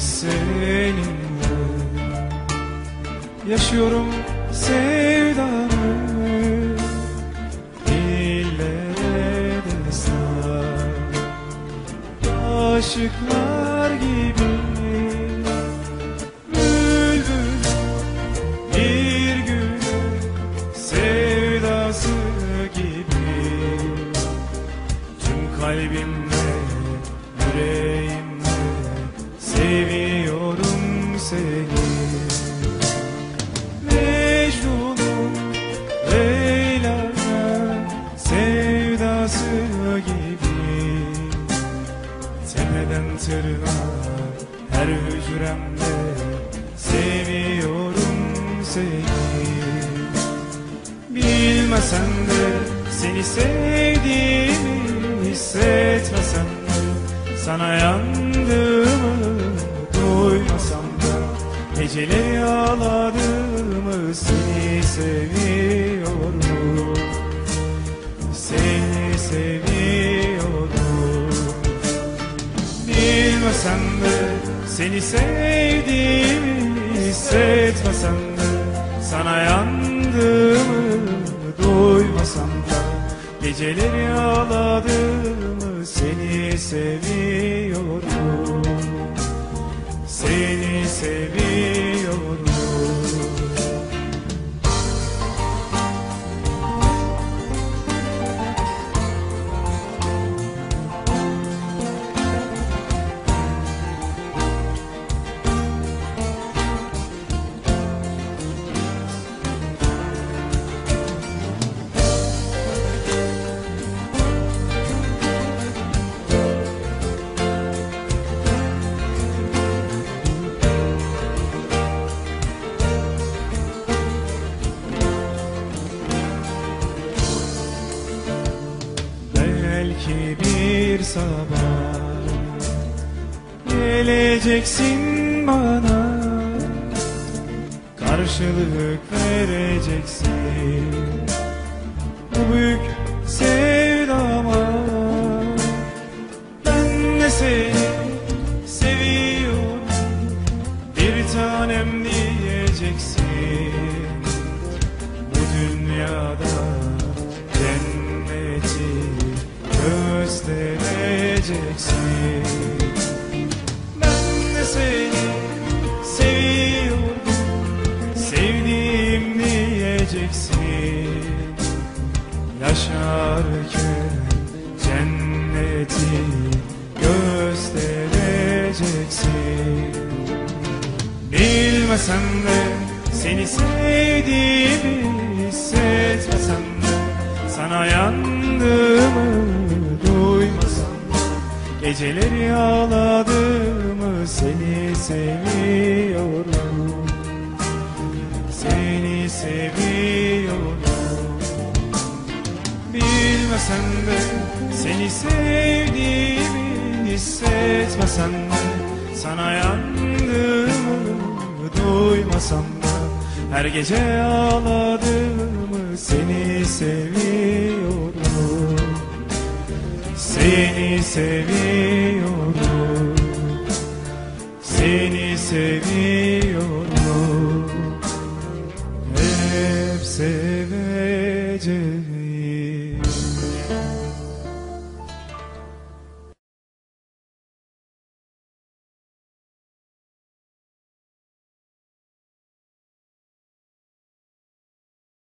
seninle Yaşıyorum sevdamı. Dillere destan Aşıklar gibi. Bülbül bir gün sevdası gibi. Tüm kalbimle, yüreğimle seviyorum seni. Mecnun'un Leyla'nın sevdası gibi. Tepeden tırnağa her hücremde seviyorum seni. Bilmesen de seni sevdiğimi hissetmesem de Sana yandığımı duymasam da Geceleri ağladığımı seni seviyorum. Seni seviyorum. Bilmesem de seni sevdiğimi hissetmesem de Sana yandığımı duymasam da Geceleri ağladığımı seni seviyorum. Seni seviyorum sabah Geleceksin bana. Karşılık vereceksin. Bu büyük sevdama. Ben de seni seviyorum. Bir tanem diyeceksin göstereceksin Ben de seni seviyorum sevdiğim diyeceksin Yaşarken cenneti göstereceksin Bilmesem de seni sevdiğimi hissetmesem de Sana yandığımı Geceleri ağladığımı seni seviyorum. Seni seviyorum. Bilmesem de seni sevdiğimi hissetmesem de Sana yandığımı duymasam da Her gece ağladığımı seni seviyorum seni seviyorum. Seni seviyorum. Hep seveceğim.